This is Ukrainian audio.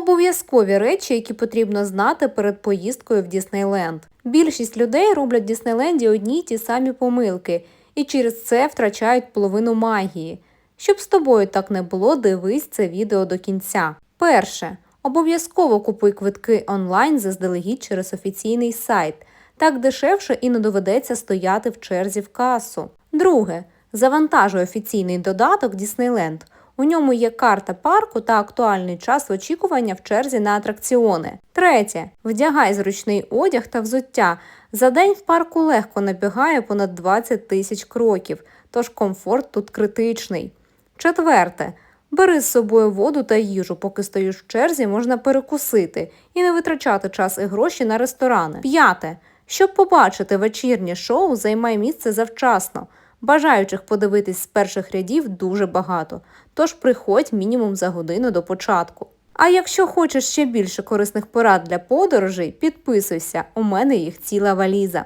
Обов'язкові речі, які потрібно знати перед поїздкою в Діснейленд. Більшість людей роблять в Діснейленді одні й ті самі помилки, і через це втрачають половину магії. Щоб з тобою так не було, дивись це відео до кінця. Перше. Обов'язково купуй квитки онлайн заздалегідь через офіційний сайт. Так дешевше і не доведеться стояти в черзі в касу. Друге. Завантажуй офіційний додаток Діснейленд. У ньому є карта парку та актуальний час очікування в черзі на атракціони. Третє. Вдягай зручний одяг та взуття. За день в парку легко набігає понад 20 тисяч кроків, тож комфорт тут критичний. Четверте. Бери з собою воду та їжу, поки стоїш в черзі, можна перекусити і не витрачати час і гроші на ресторани. П'яте. Щоб побачити вечірнє шоу, займай місце завчасно. Бажаючих подивитись з перших рядів дуже багато, тож приходь мінімум за годину до початку. А якщо хочеш ще більше корисних порад для подорожей, підписуйся, у мене їх ціла валіза.